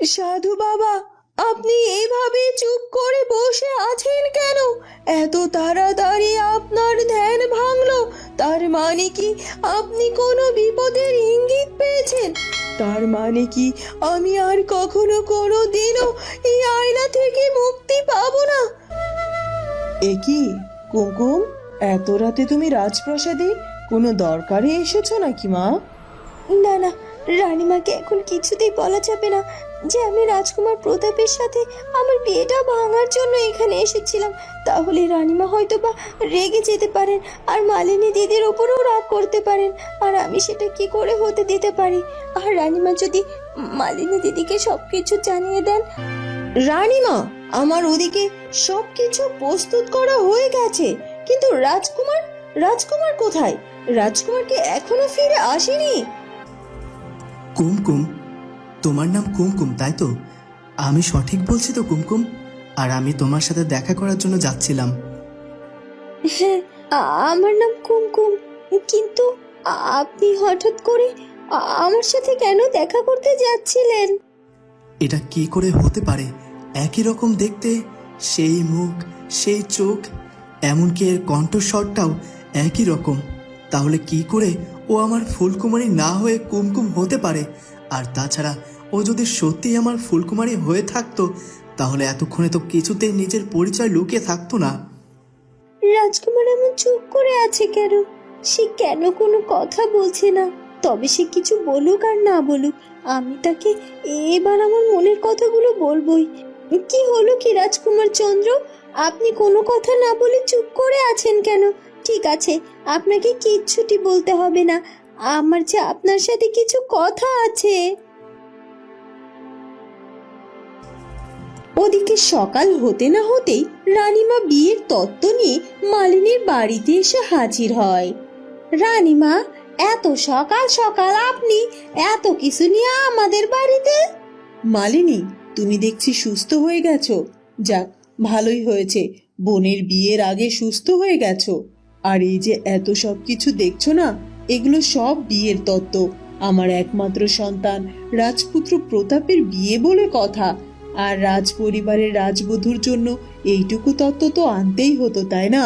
সাধু বাবা, আপনি এইভাবে চুপ করে বসে আছেন কেন? এত তাড়াতাড়ি আপনার ধ্যান ভাঙলো, তার মানে কি আপনি কোনো বিপদের ইঙ্গিত পেয়েছেন? তার মানে কি আমি আর কখনো কোনো দিনও এই আয়না থেকে মুক্তি পাবো না? এ কি, কুমকুম? এত রাতে তুমি রাজপ্রাসাদে কোনো দরকারে এসেছ নাকি মা? না না, রানীমাকে এখন কিছুতেই বলা যাবে না। যে আমি রাজকুমার প্রতাপের সাথে আমার বিয়েটা ভাঙার জন্য এখানে এসেছিলাম তাহলে রানীমা হয়তো বা রেগে যেতে পারেন আর মালিনী দিদির ওপরেও রাগ করতে পারেন আর আমি সেটা কি করে হতে দিতে পারি? আর রানীমা যদি মালিনী দিদিকে সব কিছু জানিয়ে দেন? রানীমা আমার ওদিকে সব কিছু প্রস্তুত করা হয়ে গেছে কিন্তু রাজকুমার রাজকুমার কোথায়? রাজকুমারকে এখনও ফিরে আসেনি? কুমকুম তোমার নাম কুমকুম তাই তো? আমি সঠিক বলছি তো কুমকুম? আর আমি তোমার সাথে দেখা করার জন্য যাচ্ছিলাম। হ্যাঁ আমার নাম কুমকুম। কিন্তু আপনি হঠাৎ করে আমার সাথে কেন দেখা করতে যাচ্ছিলেন? এটা কি করে হতে পারে? একই রকম দেখতে সেই মুখ সেই চোখ এমনকি এর কণ্ঠস্বরটাও একই রকম। তাহলে কি করে ও আমার ফুলকুমারী না হয়ে কুমকুম হতে পারে? আর তাছাড়া ও যদি সত্যি আমার ফুলকুমারী হয়ে থাকতো, তাহলে এতক্ষণে তো কিছুতেই নিজের পরিচয় লুকিয়ে থাকতো না। রাজকুমার এমন চুপ করে আছে কেন? সে কেন কোনো কথা বলছে না? তবে সে কিছু বলুক আর না বলুক, আমি তাকে এবার আমার মনের কথাগুলো বলবই। কি হলো কি রাজকুমার চন্দ্র? আপনি কোনো কথা না বলে চুপ করে আছেন কেন? ঠিক আছে, আপনাকে কিচ্ছুটি বলতে হবে না। আমার যে আপনার সাথে কিছু কথা আছে। ওদিকে সকাল হতে না হতেই রানীমা বিয়ের তত্ত্ব নিয়ে মালিনীর বাড়িতে এসে হাজির হয়। রানীমা, এত সকাল সকাল আপনি এত কিছু নিয়ে আমাদের বাড়িতে? মালিনী, তুমি দেখছি সুস্থ হয়ে গেছো। যাক, ভালোই হয়েছে। বোনের বিয়ের আগে সুস্থ হয়ে গেছো। আর এই যে এত সব কিছু দেখছ না, এগুলো সব বিয়ের তত্ত্ব। আমার একমাত্র সন্তান রাজপুত্র প্রতাপের বিয়ে বলে কথা। আর রাজ পরিবারের রাজবধূর জন্য এইটুকু তত্ত্ব তো আনতেই হতো, তাই না?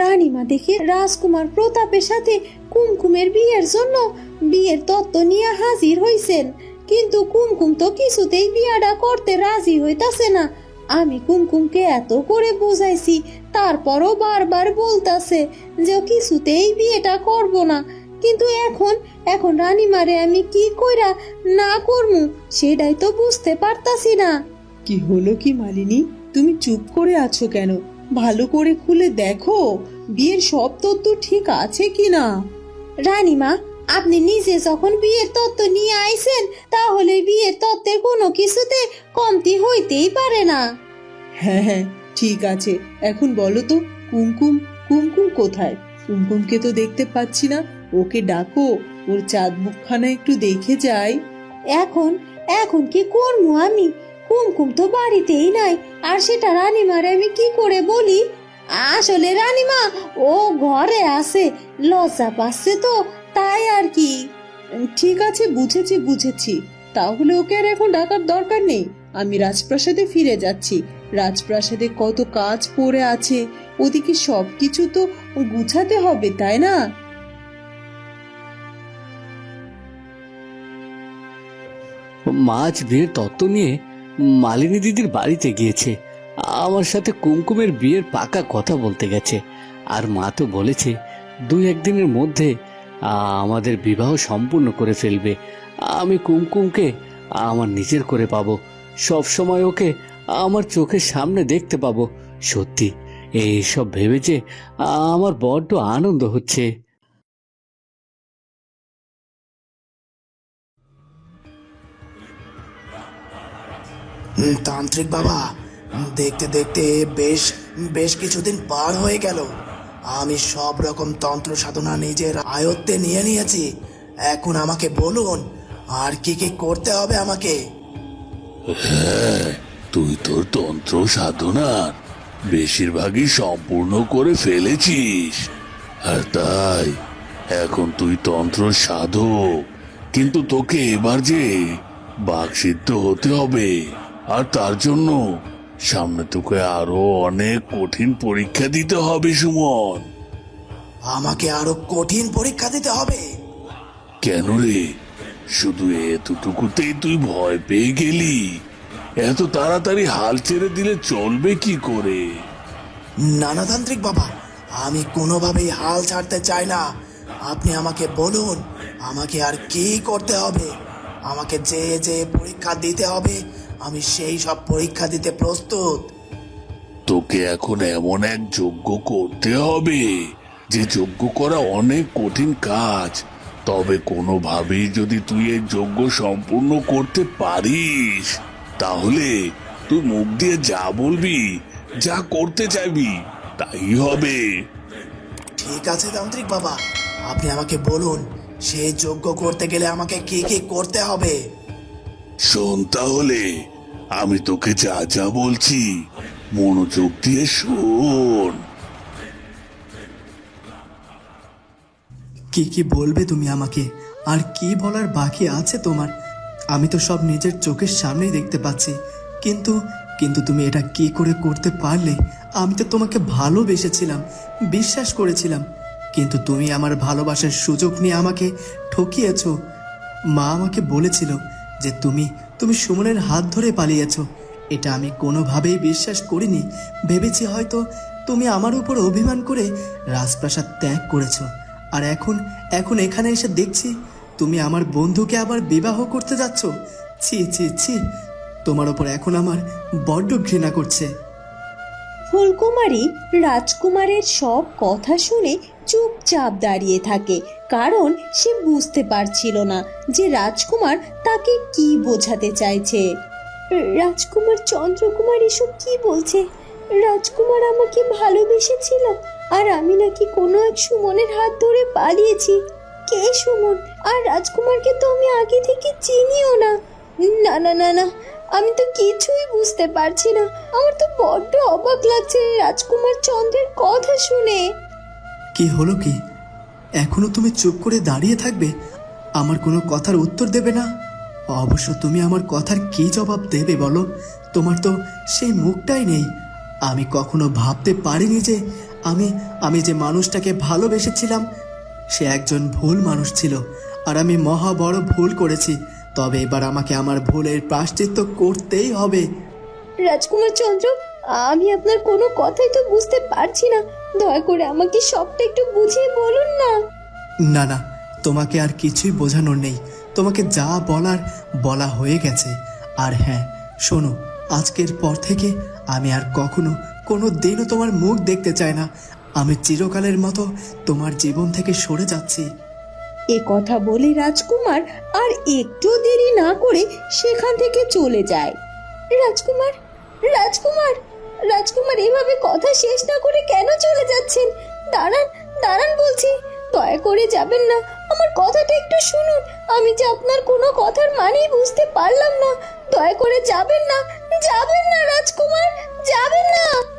রানীমা দেখে রাজকুমার প্রতাপের সাথে কুমকুমের বিয়ের জন্য বিয়ের তত্ত্ব নিয়ে হাজির হইছেন। কিন্তু কুমকুম তো কিছুতেই বিয়াটা করতে রাজি হইতাছে না। আমি কুমকুমকে এত করে বুঝাইছি, তারপরও বারবার বলতাছে যে কিছুতেই বিয়েটা করব না। কিন্তু এখন এখন রানীমারে আমি কি কইরা না করমু সেটাই তো বুঝতে পারতাছি না। কি হলো কি মালিনী? তুমি চুপ করে আছো কেন? ভালো করে খুলে দেখো বিয়ের সব তত্ত্ব ঠিক আছে কিনা? রানীমা আপনি নিজে যখন বিয়ের তত্ত্ব নিয়ে আইছেন তাহলে বিয়ের তত্ত্বের কোনো কিছুতে কমতি হইতেই পারে না। হ্যাঁ হ্যাঁ ঠিক আছে। এখন বলো তো কুমকুম কুমকুম কোথায়? কুমকুমকে তো দেখতে পাচ্ছি না। ওকে ডাকো ওর চাঁদ মুখখানা একটু দেখে যাই। এখন এখন কি করব আমি? কুমকুম তো বাড়িতেই নাই আর সেটা রানীমারে আমি কি করে বলি? আসলে রানীমা ও ঘরে আছে লজ্জা পাচ্ছে তো তাই আর কি। ঠিক আছে বুঝেছি বুঝেছি। তাহলে ওকে আর এখন ডাকার দরকার নেই। আমি রাজপ্রাসাদে ফিরে যাচ্ছি। রাজপ্রাসাদে কত কাজ পড়ে আছে। ওদিকে সবকিছু তো গুছাতে হবে তাই না? মাছ বিয়ের তত্ত্ব নিয়ে মালিনী দিদির বাড়িতে গিয়েছে। আমার সাথে কুমকুমের বিয়ের পাকা কথা বলতে গেছে। আর মা তো বলেছে, দুই একদিনের মধ্যে আমাদের বিবাহ সম্পূর্ণ করে ফেলবে। আমি কুমকুমকে আমার নিজের করে পাবো। সব সময় ওকে আমার চোখের সামনে দেখতে পাবো। সত্যি এইসব ভেবে যে আমার বড্ড আনন্দ হচ্ছে। তান্ত্রিক বাবা, দেখতে দেখতে বেশ বেশ কিছুদিন পার হয়ে গেল। আমি সব রকম তন্ত্র সাধনা নিজের আয়ত্তে নিয়ে নিয়েছি। এখন আমাকে বলুন, আর কি কি করতে হবে আমাকে? তুই তোর তন্ত্র সাধনার বেশিরভাগই সম্পূর্ণ করে ফেলেছিস। আর তাই, এখন তুই তন্ত্র সাধক। কিন্তু তোকে এবার যে বাঘসিদ্ধ হতে হবে। আর তার জন্য সামনে তোকে আরও অনেক কঠিন পরীক্ষা দিতে হবে সুমন। আমাকে আরও কঠিন পরীক্ষা দিতে হবে। কেন রে? শুধু এতটুকুতেই তুই ভয় পেয়ে গেলি? এত তাড়াতাড়ি হাল ছেড়ে দিলে চলবে কি করে? নানাতান্ত্রিক বাবা আমি কোনোভাবেই হাল ছাড়তে চাই না। আপনি আমাকে বলুন আমাকে আর কি করতে হবে? আমাকে যে যে পরীক্ষা দিতে হবে আমি সেই সব পরীক্ষা দিতে প্রস্তুত। তোকে এখন এমন এক যজ্ঞ করতে হবে যে যজ্ঞ করা অনেক কঠিন কাজ। তবে কোনোভাবেই যদি তুই এই যজ্ঞ সম্পূর্ণ করতে পারিস তাহলে তুই মুখ দিয়ে যা বলবি যা করতে চাইবি তাই হবে। ঠিক আছে তান্ত্রিক বাবা আপনি আমাকে বলুন সেই যজ্ঞ করতে গেলে আমাকে কি কি করতে হবে? শোন তাহলে আমি তোকে যা যা বলছি, মনোযোগ দিয়ে শোন। কি কি বলবে তুমি আমাকে? আর কি বলার বাকি আছে তোমার? আমি তো সব নিজের চোখের সামনেই দেখতে পাচ্ছি। কিন্তু কিন্তু তুমি এটা কি করে করতে পারলে? আমি তো তোমাকে ভালোবেসেছিলাম, বিশ্বাস করেছিলাম। কিন্তু তুমি আমার ভালোবাসার সুযোগ নিয়ে আমাকে ঠকিয়েছো। মা আমাকে বলেছিল যে তুমি তুমি সুমনের হাত ধরে পালিয়েছ। এটা আমি কোনোভাবেই বিশ্বাস করিনি। ভেবেছি হয়তো তুমি আমার উপর অভিমান করে রাজপ্রাসাদ ত্যাগ করেছ। আর এখন এখন এখানে এসে দেখছি তুমি আমার বন্ধুকে আবার বিবাহ করতে যাচ্ছ। ছি ছি ছি, তোমার ওপর এখন আমার বড্ড ঘৃণা করছে। ফুলকুমারী রাজকুমারের সব কথা শুনে চুপচাপ দাঁড়িয়ে থাকে। কারণ সে বুঝতে পারছিল না যে রাজকুমার তাকে কি বোঝাতে চাইছে। রাজকুমার চন্দ্রকুমার এসব কি বলছে? রাজকুমার আমাকে ভালোবেসেছিল আর আমি নাকি কোনো এক সুমনের হাত ধরে পালিয়েছি। কে সুমন? আর রাজকুমারকে তো আমি আগে থেকে চিনিও না। না না না না, আমি তো কিছুই বুঝতে পারছি না। আমার তো বড্ড অবাক লাগছে রাজকুমার চন্দ্রের কথা শুনে। কি হলো কি? এখনও তুমি চুপ করে দাঁড়িয়ে থাকবে? আমার কোনো কথার উত্তর দেবে না? অবশ্য তুমি আমার কথার কি জবাব দেবে বলো? তোমার তো সেই মুখটাই নেই। আমি কখনো ভাবতে পারিনি যে আমি আমি যে মানুষটাকে ভালোবেসেছিলাম, সে একজন ভুল মানুষ ছিল, আর আমি মহা বড় ভুল করেছি। তবে এবার আমাকে আমার ভুলের প্রাশ্চিত্য করতেই হবে। রাজকুমার চন্দ্র, আমি আপনার কোনো কথাই তো বুঝতে পারছি না। দয়া করে আমাকে সবটা একটু বুঝিয়ে বলুন না। না না তোমাকে আর কিছুই বোঝানোর নেই। তোমাকে যা বলার বলা হয়ে গেছে। আর হ্যাঁ শোনো আজকের পর থেকে আমি আর কখনো কোনো দিনও তোমার মুখ দেখতে চাই না। আমি চিরকালের মতো তোমার জীবন থেকে সরে যাচ্ছি। এ কথা বলে রাজকুমার আর একটু দেরি না করে সেখান থেকে চলে যায়। রাজকুমার রাজকুমার! রাজকুমার এভাবে কথা শেষ না করে কেন চলে যাচ্ছেন? দাঁড়ান দাঁড়ান বলছি। দয়া করে যাবেন না। আমার কথাটা একটু শুনুন। আমি যে আপনার কোনো কথার মানেই বুঝতে পারলাম না। দয়া করে যাবেন না। যাবেন না, রাজকুমার। যাবেন না।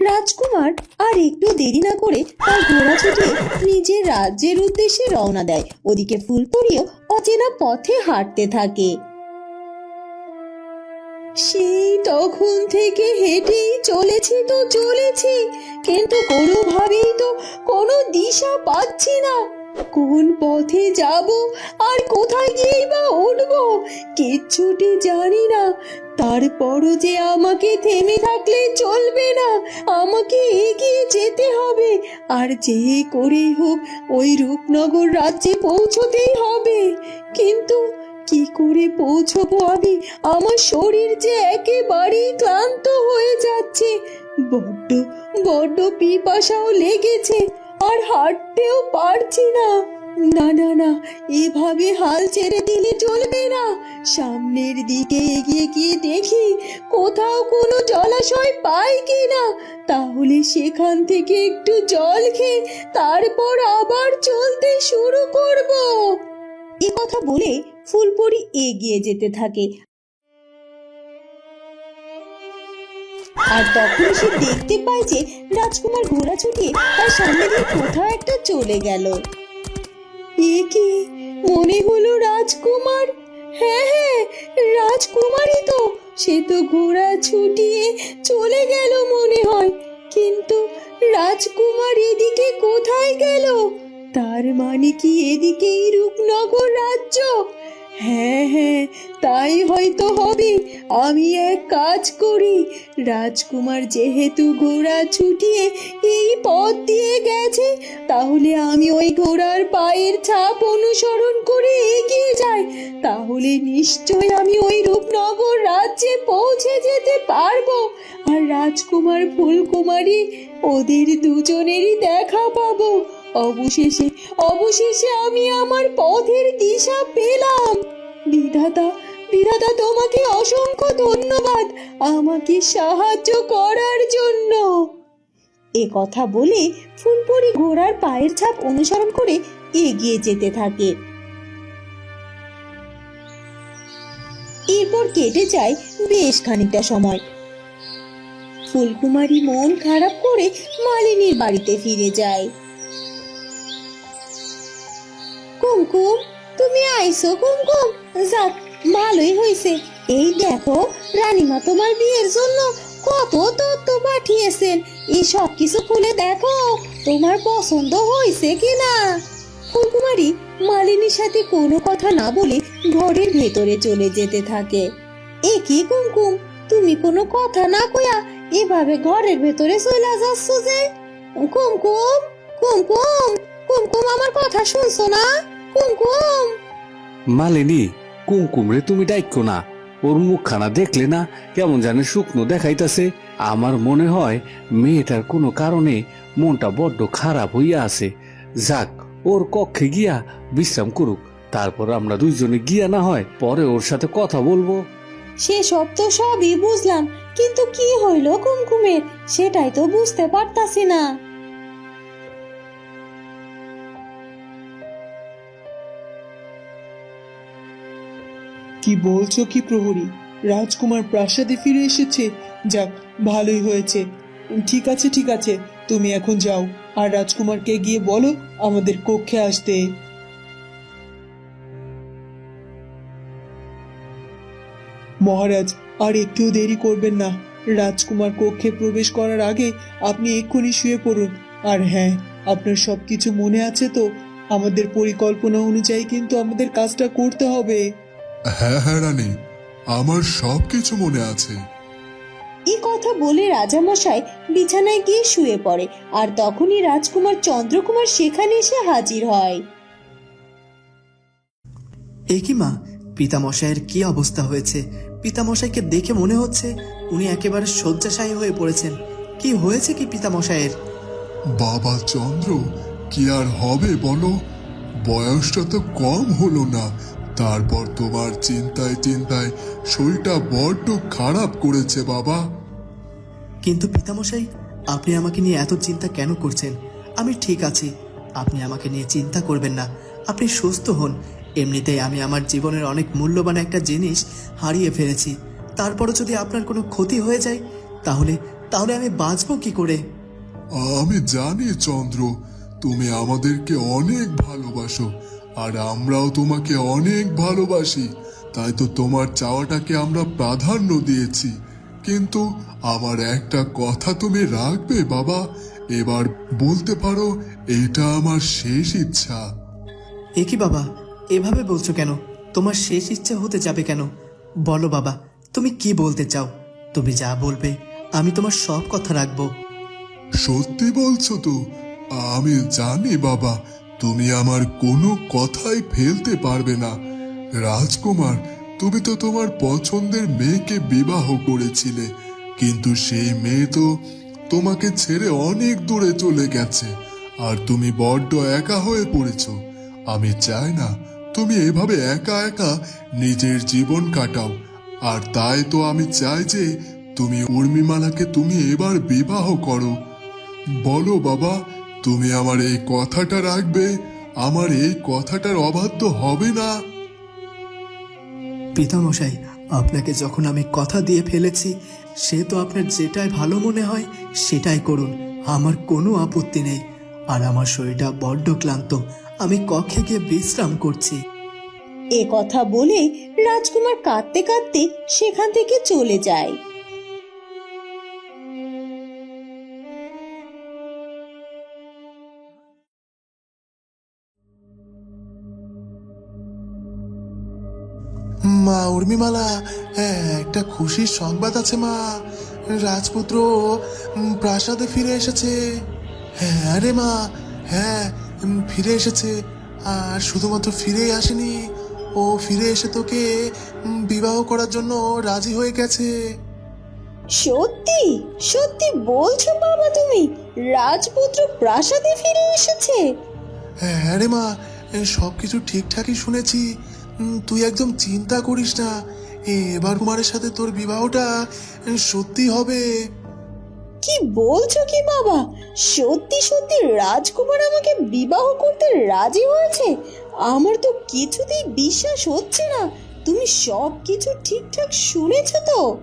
রাজকুমার আর একটু দেরি না করে তার ঘোড়া ছুটে নিজের রাজ্যের উদ্দেশ্যে রওনা দেয়। ওদিকে ফুলপুরিও অচেনা পথে হাঁটতে থাকে। সেই তখন থেকে হেঁটেই চলেছি তো চলেছি, কিন্তু কোনোভাবেই তো কোনো দিশা পাচ্ছি না। কোন পথে যাব আর কোথায় গিয়েই বা উঠবো কিচ্ছুটি জানি না। তারপরও যে আমাকে থেমে থাকলে চলবে না, আমাকে এগিয়ে যেতে হবে। আর যে করেই হোক, ওই রূপনগর রাজ্যে পৌঁছতেই হবে। কিন্তু কি করে পৌঁছবো আমি? আমার শরীর যে একেবারেই ক্লান্ত হয়ে যাচ্ছে। বড্ড বড্ড পিপাসাও লেগেছে। আর হাঁটতেও পারছি না। না না না, এভাবে হাল ছেড়ে দিলে চলবে না। সামনের দিকে এগিয়ে গিয়ে দেখি কোথাও কোনো জলাশয় পাই কি না তাহলে সেখান থেকে একটু জল খেয়ে তারপর আবার চলতে শুরু করব। এ কথা বলে ফুলপরি এগিয়ে যেতে থাকে। আর তখন সে দেখতে পায় যে রাজকুমার ঘোড়া ছুটিয়ে তার সামনে দিয়ে কোথাও একটা চলে গেল। মনে হলো রাজকুমার? হ্যাঁ হ্যাঁ রাজকুমারই তো। সে তো ঘোড়া ছুটিয়ে চলে গেল মনে হয়। কিন্তু রাজকুমার এদিকে কোথায় গেল? তার মানে কি এদিকেই রূপনগর রাজ্য? হ্যাঁ হ্যাঁ তাই হয়তো হবে। আমি এক কাজ করি। রাজকুমার যেহেতু ঘোড়া ছুটিয়ে এই পথ দিয়ে গেছে, তাহলে আমি ওই ঘোড়ার পায়ের ছাপ অনুসরণ করে এগিয়ে যাই। তাহলে নিশ্চয় আমি ওই রূপনগর রাজ্যে পৌঁছে যেতে পারব। আর রাজকুমার ফুলকুমারী, ওদের দুজনেরই দেখা পাবো। অবশেষে অবশেষে আমি আমার পথের দিশা পেলাম। বিধাতা বিধাতা তোমাকে অসংখ্য ধন্যবাদ আমাকে সাহায্য করার জন্য। এ কথা বলে ফুলপরি ঘোড়ার পায়ের ছাপ অনুসরণ করে এগিয়ে যেতে থাকে। এরপর কেটে যায় বেশ খানিকটা সময়। ফুলকুমারী মন খারাপ করে মালিনীর বাড়িতে ফিরে যায়। কুমকুম? তুমি আইসো কুমকুম? যাক, ভালোই হয়েছে এই দেখো, রানীমা তোমার বিয়ের জন্য কত তথ্য পাঠিয়েছেন। এই সব কিছু খুলে দেখো, তোমার পছন্দ হয়েছে কিনা? মালিনীর সাথে কোনো কথা না বলে ঘরের ভেতরে চলে যেতে থাকে। এ কি কুমকুম? তুমি কোনো কথা না কইয়া এভাবে ঘরের ভেতরে চলে যাচ্ছ যে? কুমকুম কুমকুম কুমকুম আমার কথা শুনছো না? কুমকুম। মালিনী কুমকুমরে তুমি ডাইকো না। ওর মুখখানা দেখলে না কেমন জানে শুকনো দেখাইতাছে। আমার মনে হয় মেয়েটার কোনো কারণে মনটা বড্ড খারাপ হইয়া আছে। যাক ওর কক্ষে গিয়া বিশ্রাম করুক। তারপর আমরা দুইজনে গিয়া না হয় পরে ওর সাথে কথা বলব। সে সব তো সবই বুঝলাম কিন্তু কি হইল কুমকুমের? সেটাই তো বুঝতে পারতাছি না। কি বলছো কি প্রহরী? রাজকুমার প্রাসাদে ফিরে এসেছে? যাক, ভালোই হয়েছে। ঠিক আছে ঠিক আছে, তুমি এখন যাও। আর রাজকুমারকে গিয়ে বলো, আমাদের কক্ষে আসতে। মহারাজ, আর একটু দেরি করবেন না। রাজকুমার কক্ষে প্রবেশ করার আগে আপনি এক্ষুনি শুয়ে পড়ুন। আর হ্যাঁ আপনার সব কিছু মনে আছে তো? আমাদের পরিকল্পনা অনুযায়ী কিন্তু আমাদের কাজটা করতে হবে। হ্যাঁ হ্যাঁ রানী আমার সব কিছু মনে আছে। এই কথা বলে রাজামশাই বিছানায় গিয়ে শুয়ে পড়ে আর তখনই রাজকুমার চন্দ্রকুমার সেখানে এসে হাজির হয়। এ কি মা? পিতামশাইয়ের কি অবস্থা হয়েছে? পিতামশাইকে দেখে মনে হচ্ছে উনি একেবারে শয্যাশায়ী হয়ে পড়েছেন। কি হয়েছে কি পিতামশাইয়ের? বাবা চন্দ্র কি আর হবে বলো? বয়সটা তো কম হলো না। তারপর তোমার চিন্তায় চিন্তায় শরীরটা বড্ড খারাপ করেছে বাবা। কিন্তু পিতামশাই আপনি আমাকে নিয়ে এত চিন্তা কেন করছেন? আমি ঠিক আছি। আপনি আমাকে নিয়ে চিন্তা করবেন না। আপনি সুস্থ হন। এমনিতেই আমি আমার জীবনের অনেক মূল্যবান একটা জিনিস হারিয়ে ফেলেছি। তারপরও যদি আপনার কোনো ক্ষতি হয়ে যায় তাহলে তাহলে আমি বাঁচবো কি করে? আমি জানি চন্দ্র তুমি আমাদেরকে অনেক ভালোবাসো। আর আমরাও তোমাকে অনেক ভালোবাসি। তাই তো তোমার চাওয়াটাকে আমরা প্রাধান্য দিয়েছি। কিন্তু আমার একটা কথা তুমি রাখবে বাবা। এবার বলতে পারো এটা আমার শেষ ইচ্ছা। এ কি বাবা? এভাবে বলছো কেন? তোমার শেষ ইচ্ছা হতে যাবে কেন? বলো বাবা তুমি কি বলতে চাও? তুমি যা বলবে আমি তোমার সব কথা রাখব। সত্যি বলছো তো? আমি জানি বাবা তুমি আমার কোনো কথাই ফেলতে পারবে না। রাজকুমার, তুমি তো তোমার পছন্দের মেয়েকে বিবাহ করেছিলে, কিন্তু সেই মেয়ে তো তোমাকে ছেড়ে অনেক দূরে চলে গেছে, আর তুমি বড্ড একা হয়ে পড়েছ। আমি চাই না তুমি এভাবে একা একা নিজের জীবন কাটাও, আর তাই তো আমি চাই যে তুমি উর্মিমালাকে তুমি এবার বিবাহ করো। বলো বাবা তুমি আমার এই কথাটা রাখবে আমার এই কথাটার অবাধ্য হবে না। পিতামশাই আপনাকে যখন আমি কথা দিয়ে ফেলেছি সে তো আপনার যেটাই ভালো মনে হয় সেটাই করুন। আমার কোনো আপত্তি নেই। আর আমার শরীরটা বড্ড ক্লান্ত। আমি কক্ষে গিয়ে বিশ্রাম করছি। এ কথা বলে রাজকুমার কাঁদতে কাঁদতে সেখান থেকে চলে যায়। মা উর্মিমালা হ্যাঁ একটা খুশির সংবাদ আছে মা। রাজপুত্র প্রাসাদে ফিরে এসেছে। হ্যাঁ রে মা হ্যাঁ ফিরে এসেছে। আর শুধুমাত্র ফিরেই আসেনি। ও ফিরে এসে তোকে বিবাহ করার জন্য রাজি হয়ে গেছে। সত্যি? সত্যি বলছো বাবা তুমি? রাজপুত্র প্রাসাদে ফিরে এসেছে? হ্যাঁ রে মা সব কিছু ঠিকঠাকই শুনেছি। তুই একদম চিন্তা করিস না। এবার কুমারের সাথে তোর বিবাহটা সত্যি হবে। কি বলছো কি বাবা? সত্যি সত্যি রাজকুমার আমাকে বিবাহ করতে রাজি হয়েছে? আমার তো কিছুতেই বিশ্বাস হচ্ছে না। তুমি সব কিছু ঠিকঠাক শুনেছো তো?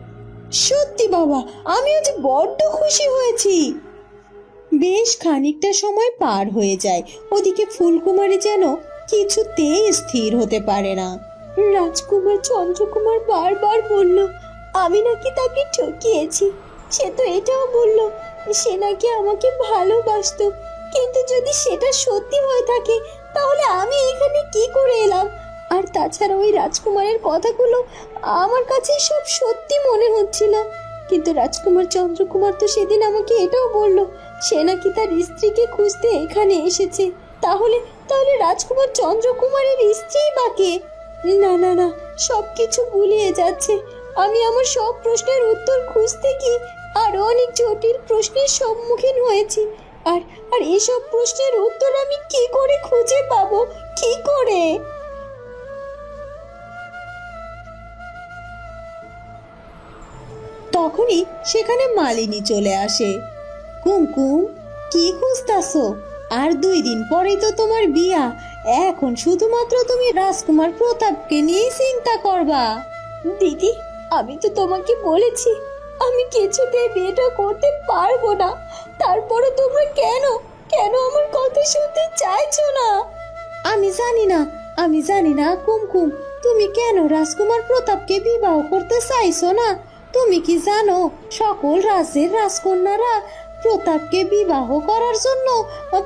সত্যি বাবা, আমি আজ বড্ড খুশি হয়েছি। বেশ খানিকটা সময় পার হয়ে যায়। ওদিকে ফুলকুমারী যেন কিছুতেই স্থির হতে পারে না। রাজকুমার চন্দ্রকুমার বারবার বলল, আমি নাকি তাকে ঠকিয়েছি। সে তো এটাও বলল, সে নাকি আমাকে ভালোবাসতো। কিন্তু যদি সেটা সত্যি হয়ে থাকে, তাহলে আমি এখানে কি করে এলাম? আর তাছাড়া ওই রাজকুমারের কথাগুলো আমার কাছে সব সত্যি মনে হচ্ছিল। কিন্তু রাজকুমার চন্দ্রকুমার তো সেদিন আমাকে এটাও বলল, সে নাকি তার স্ত্রীকে খুঁজতে এখানে এসেছে। তাহলে তাহলে রাজকুমার চন্দ্রকুমারের স্ত্রী বাকে না না না সব কিছু গুলিয়ে যাচ্ছে। আমি আমার সব প্রশ্নের উত্তর খুঁজতে গিয়ে আরও অনেক জটিল প্রশ্নের সম্মুখীন হয়েছি। আর আর এসব প্রশ্নের উত্তর আমি কি করে খুঁজে পাবো? কি করে? তখনই সেখানে মালিনী চলে আসে। কুমকুম, কি খুঁজতাছো? আর দুই দিন পরেই তো তোমার বিয়া। এখন শুধুমাত্র তুমি রাজকুমার প্রতাপকে নিয়েই চিন্তা করবা। দিদি আমি তো তোমাকে বলেছি আমি কিছুতে বিয়েটা করতে পারব না। তারপরে তোমরা কেন? কেন আমার কথা শুনতে চাইছো না? আমি জানি না আমি জানি না কুমকুম তুমি কেন রাজকুমার প্রতাপকে বিবাহ করতে চাইছো না? তুমি কি জানো সকল রাজ্যের রাজকন্যারা প্রতাপকে বিবাহ করার জন্য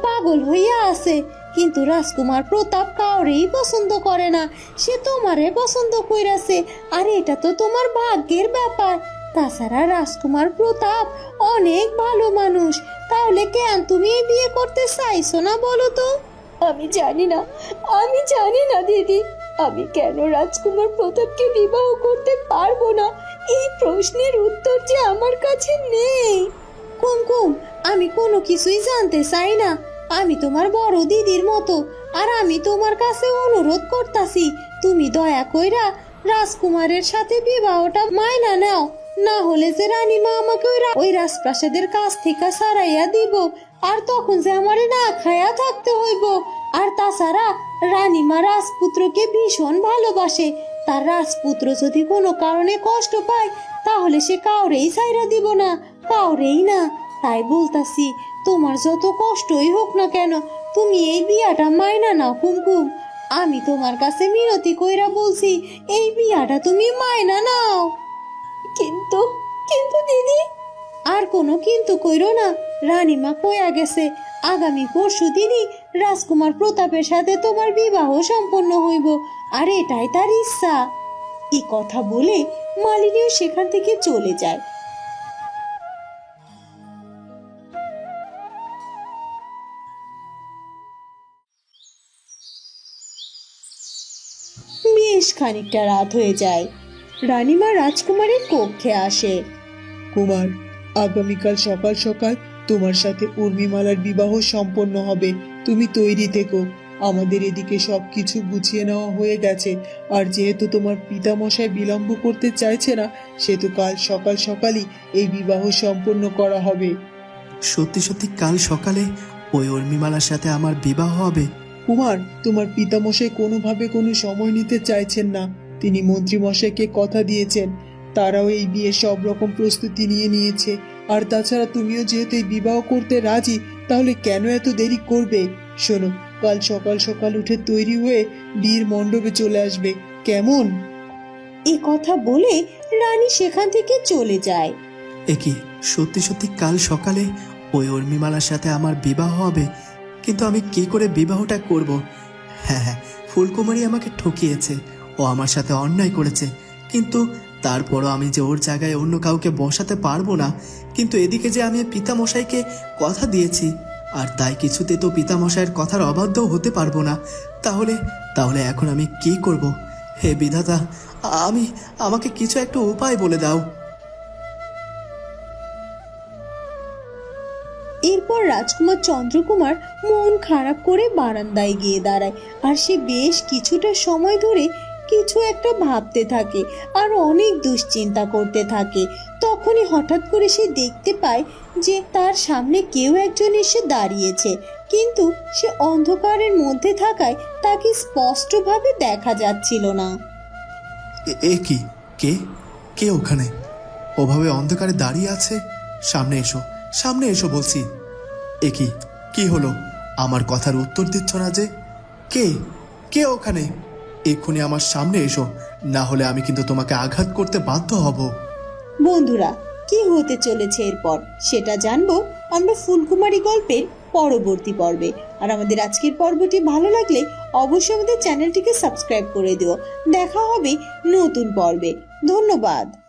পাগল হইয়া আছে। কিন্তু রাজকুমার প্রতাপ কাউরেই পছন্দ করে না। সে তোমারে পছন্দ কইরাছে, আর এটা তো তোমার ভাগ্যের ব্যাপার। তাছাড়া রাজকুমার প্রতাপ অনেক ভালো মানুষ। তাহলে কেন তুমি বিয়ে করতে চাইছো না বলো তো? আমি জানি না, আমি জানি না দিদি। আমি কেন রাজকুমার প্রতাপকে বিবাহ করতে পারব না? এই প্রশ্নের উত্তর যে আমার কাছে নেই। কুমকুম আমি কোনো কিছুই জানতে চাই না। আমি তোমার বড় দিদির মতো, আর আমি তোমার কাছে অনুরোধ করতাছি, তুমি দয়া কইরা রাজকুমারের সাথে বিবাহটা মাইনা নাও। না হলে যে রানীমা আমাকে ওই ওই রাজপ্রাসাদের কাছ থেকে সারাইয়া দিব, আর তখন যে আমারে না খায়া থাকতে হইব। আর তাছাড়া রানীমা রাজপুত্রকে ভীষণ ভালোবাসে, তার রাজপুত্র যদি কোনো কারণে কষ্ট পায়, তাহলে সে কাউরেই সাইরা দিব না। কাউরেই না। তাই বলতাছি, তোমার যত কষ্টই হোক না কেন, তুমি এই বিয়াটা মাইনা নাও কুমকুম আমি তোমার কাছে মিনতি কইরা বলছি, এই বিয়াটা তুমি মাইনা নাও। কিন্তু কিন্তু দিদি, আর কোনো কিন্তু কইরো না। রানীমা কইয়া গেছে, আগামী পরশু দিনই রাজকুমার প্রতাপের সাথে তোমার বিবাহ সম্পন্ন হইব, আর এটাই তার ইচ্ছা। এই কথা বলে মালিনীও সেখান থেকে চলে যায়। খানিকটা রাত হয়ে যায়। রানীমা রাজকুমারের কক্ষে আসে। কুমার আগামীকাল সকাল সকাল তোমার সাথে উর্মিমালার বিবাহ সম্পন্ন হবে। তুমি তৈরি থেকো। আমাদের এদিকে সব কিছু গুছিয়ে নেওয়া হয়ে গেছে। আর যেহেতু তোমার পিতামশাই বিলম্ব করতে চাইছে না সেহেতু কাল সকাল সকালই এই বিবাহ সম্পন্ন করা হবে। সত্যি সত্যি কাল সকালে ওই উর্মিমালার সাথে আমার বিবাহ হবে? কুমার তোমার পিতামশাই কোনোভাবে কোনো সময় নিতে চাইছেন না। তিনি মন্ত্রীমশাইকে কথা দিয়েছেন। তারাও এই বিয়ে সব রকম প্রস্তুতি নিয়ে নিয়েছে। আর তাছাড়া তুমিও যেহেতু এই বিবাহ করতে রাজি তাহলে কেন এত দেরি করবে? শোনো কাল সকাল সকাল উঠে তৈরি হয়ে বিয়ের মণ্ডপে চলে আসবে। কেমন? এ কথা বলে রানী সেখান থেকে চলে যায়। এ কি সত্যি সত্যি কাল সকালে ওই উর্মিমালার সাথে আমার বিবাহ হবে? কিন্তু আমি কি করে বিবাহটা করব? হ্যাঁ হ্যাঁ ফুলকুমারী আমাকে ঠকিয়েছে। ও আমার সাথে অন্যায় করেছে। কিন্তু তারপরও আমি যে ওর জায়গায় অন্য কাউকে বসাতে পারব না, কিন্তু এদিকে যে আমি পিতামশাইকে কথা দিয়েছি, আর তাই কিছুতে তো পিতামশাইয়ের কথার অবাধ্যও হতে পারব না, তাহলে তাহলে এখন আমি কি করব? হে বিধাতা আমি, আমাকে কিছু একটা উপায় বলে দাও। এরপর রাজকুমার চন্দ্রকুমার মন খারাপ করে বারান্দায় গিয়ে দাঁড়ায় আর সে বেশ কিছুটা সময় ধরে কিছু একটা ভাবতে থাকে আর অনেক দুশ্চিন্তা করতে থাকে। তখনই হঠাৎ করে সে দেখতে পায় যে তার সামনে কেউ একজন এসে দাঁড়িয়েছে। কিন্তু সে অন্ধকারের মধ্যে থাকায় তাকে স্পষ্টভাবে দেখা যাচ্ছিল না। এ- কি? কে? কে ওখানে? ওভাবে অন্ধকারে দাঁড়িয়ে আছে? সামনে এসো। সামনে এসো বলছি। এ কি? কি হলো? আমার কথার উত্তর দিচ্ছ না যে? কে? কে ওখানে? এক্ষুনি আমার সামনে এসো, না হলে আমি কিন্তু তোমাকে আঘাত করতে বাধ্য হব। বন্ধুরা, কি হতে চলেছে এরপর? সেটা জানব আমরা ফুলকুমারী গল্পের পরবর্তী পর্বে। আর আমাদের আজকের পর্বটি ভালো লাগলে অবশ্যই আমাদের চ্যানেলটিকে সাবস্ক্রাইব করে দিও। দেখা হবে নতুন পর্বে। ধন্যবাদ।